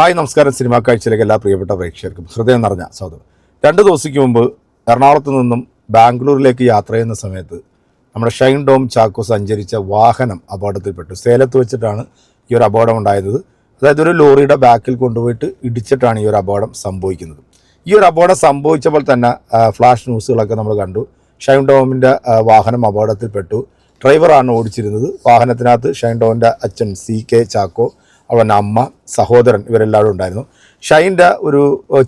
Hi നമസ്കാരം. Cinema കാഴ്ചയിലേക്ക് എല്ലാ പ്രിയപ്പെട്ട പ്രേക്ഷകർക്കും ഹൃദയം നിറഞ്ഞ സ്വാഗതം. രണ്ട് ദിവസയ്ക്ക് മുമ്പ് എറണാകുളത്ത് നിന്നും ബാംഗ്ലൂരിലേക്ക് യാത്ര ചെയ്യുന്ന സമയത്ത് നമ്മുടെ ഷൈൻ ഡോം ചാക്കോ സഞ്ചരിച്ച വാഹനം അപകടത്തിൽപ്പെട്ടു. സേലത്ത് വെച്ചിട്ടാണ് ഈ ഒരു അപകടം ഉണ്ടായത്. അതായത് ഒരു ലോറിയുടെ ബാക്കിൽ കൊണ്ടുപോയിട്ട് ഇടിച്ചിട്ടാണ് ഈ ഒരു അപകടം സംഭവിക്കുന്നത്. ഈ ഒരു അപകടം സംഭവിച്ചപ്പോൾ തന്നെ ഫ്ലാഷ് ന്യൂസുകളൊക്കെ നമ്മൾ കണ്ടു. ഷൈൻ ഡോമിന്റെ വാഹനം അപകടത്തിൽപ്പെട്ടു. ഡ്രൈവറാണ് ഓടിച്ചിരുന്നത്. വാഹനത്തിനകത്ത് ഷൈൻ ഡോമിന്റെ അച്ഛൻ സി കെ ചാക്കോ അവന്റെ അമ്മ സഹോദരൻ ഇവരെല്ലാവരും ഉണ്ടായിരുന്നു. ഷൈന്റെ ഒരു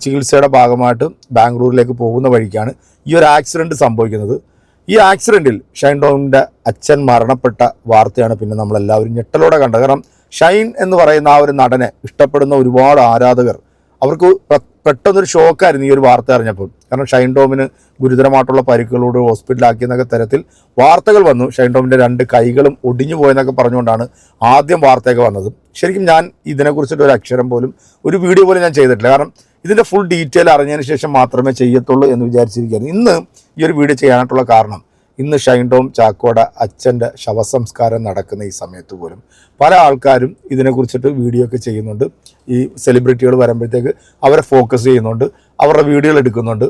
ചികിത്സയുടെ ഭാഗമായിട്ട് ബാംഗ്ലൂരിലേക്ക് പോകുന്ന വഴിക്കാണ് ഈ ഒരു ആക്സിഡന്റ് സംഭവിക്കുന്നത്. ഈ ആക്സിഡന്റിൽ ഷൈൻ ഡോമിന്റെ അച്ഛൻ മരണപ്പെട്ട വാർത്തയാണ് പിന്നെ നമ്മളെല്ലാവരും ഞെട്ടലോടെ കണ്ടത്. കാരണം ഷൈൻ എന്ന് പറയുന്ന ആ ഒരു നടനെ ഇഷ്ടപ്പെടുന്ന ഒരുപാട് ആരാധകർ അവർക്ക് പെട്ടെന്നൊരു ഷോക്കായിരുന്നു ഈ ഒരു വാർത്ത അറിഞ്ഞപ്പോൾ. കാരണം ഷൈൻ ടോമിന് ഗുരുതരമായിട്ടുള്ള പരിക്കുകളോട് ഹോസ്പിറ്റലാക്കിയെന്നൊക്കെ തരത്തിൽ വാർത്തകൾ വന്നു. ഷൈൻ ടോമിന്റെ രണ്ട് കൈകളും ഒടിഞ്ഞു പോയെന്നൊക്കെ പറഞ്ഞുകൊണ്ടാണ് ആദ്യം വാർത്തയൊക്കെ വന്നത്. ശരിക്കും ഞാൻ ഇതിനെക്കുറിച്ചിട്ട് ഒരു അക്ഷരം പോലും ഒരു വീഡിയോ പോലും ഞാൻ ചെയ്തിട്ടില്ല. കാരണം ഇതിന്റെ ഫുൾ ഡീറ്റെയിൽ അറിഞ്ഞതിന് ശേഷം മാത്രമേ ചെയ്യത്തുള്ളൂ എന്ന് വിചാരിച്ചിരിക്കുകയാണ്. ഇന്ന് ഈ ഒരു വീഡിയോ ചെയ്യാനായിട്ടുള്ള കാരണം ഇന്ന് ഷൈൻ ടോം ചാക്കോയുടെ അച്ഛന്റെ ശവസംസ്കാരം നടക്കുന്ന ഈ സമയത്ത് പോലും പല ആൾക്കാരും ഇതിനെക്കുറിച്ചിട്ട് വീഡിയോ ഒക്കെ ചെയ്യുന്നുണ്ട്. ഈ സെലിബ്രിറ്റികൾ വരുമ്പോഴത്തേക്ക് അവരെ ഫോക്കസ് ചെയ്യുന്നുണ്ട്. അവരുടെ വീഡിയോകൾ എടുക്കുന്നുണ്ട്.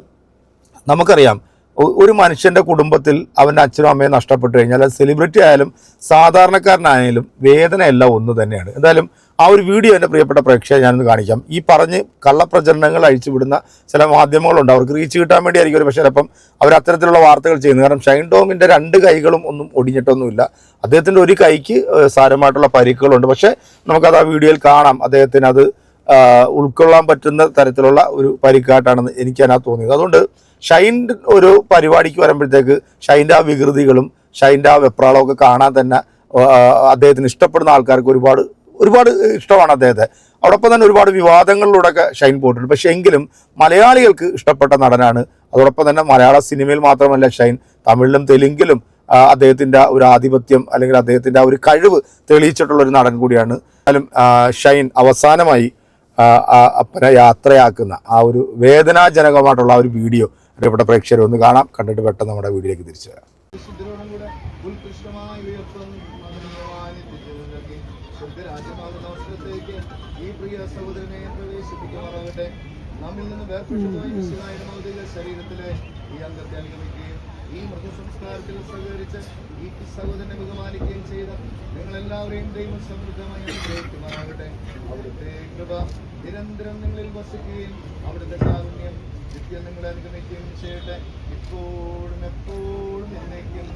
നമുക്കറിയാം. ഒരു മനുഷ്യന്റെ കുടുംബത്തിൽ അവന്റെ അച്ഛനും അമ്മയും നഷ്ടപ്പെട്ടു കഴിഞ്ഞാൽ അത് സെലിബ്രിറ്റി ആയാലും സാധാരണക്കാരനായാലും വേദനയെല്ലാം ഒന്ന് തന്നെയാണ്. എന്തായാലും ആ ഒരു വീഡിയോ എന്റെ പ്രിയപ്പെട്ട പ്രേക്ഷകരെ ഞാനൊന്ന് കാണിക്കാം. ഈ പറഞ്ഞ് കള്ളപ്രചരണങ്ങൾ അഴിച്ചുവിടുന്ന ചില മാധ്യമങ്ങളുണ്ട്. അവർക്ക് റീച്ച് കിട്ടാൻ വേണ്ടിയായിരിക്കും ഒരു പക്ഷേ ചിലപ്പം അവർ അത്തരത്തിലുള്ള വാർത്തകൾ ചെയ്യുന്നത്. കാരണം ഷൈൻ ടോമിന്റെ രണ്ട് കൈകളും ഒന്നും ഒടിഞ്ഞിട്ടൊന്നുമില്ല. അദ്ദേഹത്തിന്റെ ഒരു കൈക്ക് സാരമായിട്ടുള്ള പരിക്കുകളുണ്ട്. പക്ഷേ നമുക്കത് ആ വീഡിയോയിൽ കാണാം. അദ്ദേഹത്തിന് അത് ഉൾക്കൊള്ളാൻ പറ്റുന്ന തരത്തിലുള്ള ഒരു പരിക്കാട്ടാണെന്ന് എനിക്ക് അതിനകത്ത് തോന്നിയത്. അതുകൊണ്ട് ഷൈൻ ഒരു പരിപാടിക്ക് വരുമ്പോഴത്തേക്ക് ഷൈന്റെ ആ വികൃതികളും ഷൈന്റെ ആ വെപ്രാളമൊക്കെ കാണാൻ തന്നെ അദ്ദേഹത്തിന് ഇഷ്ടപ്പെടുന്ന ആൾക്കാർക്ക് ഒരുപാട് ഒരുപാട് ഇഷ്ടമാണ് അദ്ദേഹത്തെ. അതോടൊപ്പം തന്നെ ഒരുപാട് വിവാദങ്ങളിലൂടെയൊക്കെ ഷൈൻ പോയിട്ടുണ്ട്. പക്ഷേ എങ്കിലും മലയാളികൾക്ക് ഇഷ്ടപ്പെട്ട നടനാണ്. അതോടൊപ്പം തന്നെ മലയാള സിനിമയിൽ മാത്രമല്ല ഷൈൻ തമിഴിലും തെലുങ്കിലും അദ്ദേഹത്തിന്റെ ഒരു ആധിപത്യം അല്ലെങ്കിൽ അദ്ദേഹത്തിന്റെ ആ ഒരു കഴിവ് തെളിയിച്ചിട്ടുള്ള ഒരു നടൻ കൂടിയാണ്. എന്നാലും ഷൈൻ അവസാനമായി അപ്പനെ യാത്രയാക്കുന്ന ആ ഒരു വേദനാജനകമായിട്ടുള്ള ഒരു വീഡിയോ പ്രിയപ്പെട്ട പ്രേക്ഷകർ ഒന്ന് കാണാം. കണ്ടിട്ട് പെട്ടെന്ന് നമ്മുടെ വീഡിയോയിലേക്ക് തിരിച്ചു വരാം. ശരീരത്തിലെ ഈ അംഗത്തെ അനുഗമിക്കുകയും ഈ മൃഗസംസ്കാരത്തിൽ സഹകരിച്ച് ഈ സഹോദരനെ ബഹുമാനിക്കുകയും ചെയ്ത നിങ്ങളെല്ലാവരെയും ദൈവം സമൃദ്ധമായി അനുഗ്രഹിക്കുമാറാകട്ടെ. അവിടുത്തെ കൃപ നിരന്തരം നിങ്ങളിൽ വസിക്കുകയും അവിടുത്തെ കാരുണ്യം നിത്യം നിങ്ങളെ അനുഗമിക്കുകയും ചെയ്യട്ടെ. ഇപ്പോഴും എപ്പോഴും എന്നേക്കും.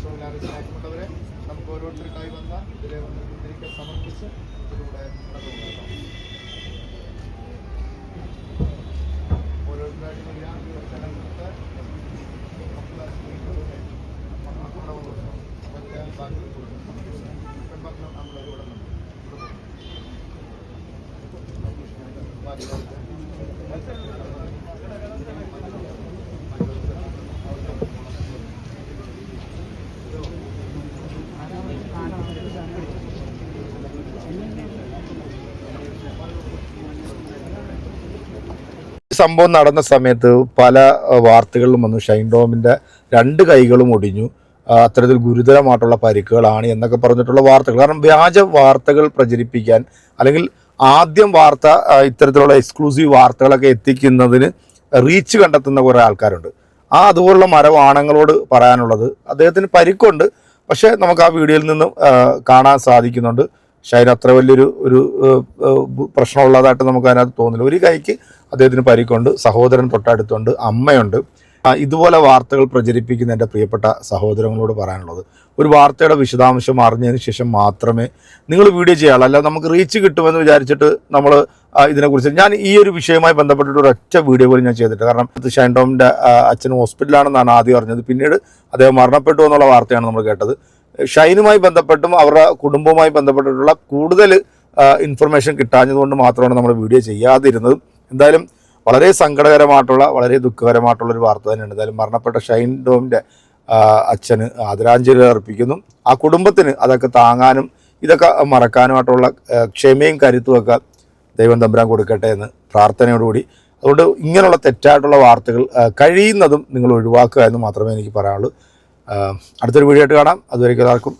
സ്നേഹമുള്ളവരെ നമുക്ക് ഓരോരുത്തർക്കായി വന്ന ഇതിലെ വന്ന് ഇതിലേക്ക് സമർപ്പിച്ച് ഇതിലൂടെ നടന്നു ഓരോരുത്തരായിട്ട് സംഭവം നടന്ന സമയത്ത് പല വാർത്തകളിലും വന്നു. ഷൈൻ ഡോമിന്റെ രണ്ട് കൈകളും ഒടിഞ്ഞു. അത്തരത്തിൽ ഗുരുതരമായിട്ടുള്ള പരിക്കുകളാണ് എന്നൊക്കെ പറഞ്ഞിട്ടുള്ള വാർത്തകൾ. കാരണം വ്യാജ വാർത്തകൾ പ്രചരിപ്പിക്കാൻ അല്ലെങ്കിൽ ആദ്യം വാർത്ത ഇത്തരത്തിലുള്ള എക്സ്ക്ലൂസീവ് വാർത്തകളൊക്കെ എത്തിക്കുന്നതിന് റീച്ച് കണ്ടെത്തുന്ന കുറേ ആൾക്കാരുണ്ട്. ആ അതുപോലുള്ള മരവാണങ്ങളോട് പറയാനുള്ളത് അദ്ദേഹത്തിന് പരിക്കുണ്ട്. പക്ഷേ നമുക്ക് ആ വീഡിയോയിൽ നിന്നും കാണാൻ സാധിക്കുന്നുണ്ട്. ഷൈൻ അത്ര വലിയൊരു ഒരു പ്രശ്നമുള്ളതായിട്ട് നമുക്ക് അതിനകത്ത് തോന്നില്ല ഒരു കൈക്ക് അദ്ദേഹത്തിന് പരിക്കുണ്ട്. സഹോദരൻ തൊട്ടടുത്തുണ്ട്. അമ്മയുണ്ട്. ഇതുപോലെ വാർത്തകൾ പ്രചരിപ്പിക്കുന്ന എന്റെ പ്രിയപ്പെട്ട സഹോദരങ്ങളോട് പറയാനുള്ളത്. ഒരു വാർത്തയുടെ വിശദാംശം അറിഞ്ഞതിന് ശേഷം മാത്രമേ നിങ്ങൾ വീഡിയോ ചെയ്യാറുള്ളൂ അല്ലാതെ നമുക്ക് റീച്ച് കിട്ടുമെന്ന് വിചാരിച്ചിട്ട് നമ്മൾ ഇതിനെക്കുറിച്ച് ഞാൻ ഈ ഒരു വിഷയവുമായി ബന്ധപ്പെട്ടിട്ട് ഒരൊറ്റ വീഡിയോ പോലും ഞാൻ ചെയ്തിട്ട് കാരണം ഷൈൻ ടോമിന്റെ അച്ഛൻ ഹോസ്പിറ്റലാണെന്നാണ് ആദ്യം അറിഞ്ഞത്. പിന്നീട് അദ്ദേഹം മരണപ്പെട്ടു എന്നുള്ള വാർത്തയാണ് നമ്മൾ കേട്ടത്. ഷൈനുമായി ബന്ധപ്പെട്ടും അവരുടെ കുടുംബവുമായി ബന്ധപ്പെട്ടിട്ടുള്ള കൂടുതൽ ഇൻഫർമേഷൻ കിട്ടാഞ്ഞതുകൊണ്ട് മാത്രമാണ് നമ്മൾ വീഡിയോ ചെയ്യാതിരുന്നത്. എന്തായാലും വളരെ സങ്കടകരമായിട്ടുള്ള വളരെ ദുഃഖകരമായിട്ടുള്ള ഒരു വാർത്ത തന്നെയാണ്. എന്തായാലും മരണപ്പെട്ട ഷൈൻ ഡോമിന്റെ അച്ഛന് ആദരാഞ്ജലി അർപ്പിക്കുന്നു. ആ കുടുംബത്തിന് അതൊക്കെ താങ്ങാനും ഇതൊക്കെ മറക്കാനുമായിട്ടുള്ള ക്ഷമയും കരുത്തുമൊക്കെ ദൈവം തമ്പുരാൻ കൊടുക്കട്ടെ എന്ന് പ്രാർത്ഥനയോടുകൂടി. അതുകൊണ്ട് ഇങ്ങനെയുള്ള തെറ്റായിട്ടുള്ള വാർത്തകൾ കഴിയുന്നതും നിങ്ങൾ ഒഴിവാക്കുക എന്ന് മാത്രമേ എനിക്ക് പറയാനുള്ളൂ. അടുത്തൊരു വീഡിയോ ആയിട്ട് കാണാം. അതുവരേക്കും എല്ലാവർക്കും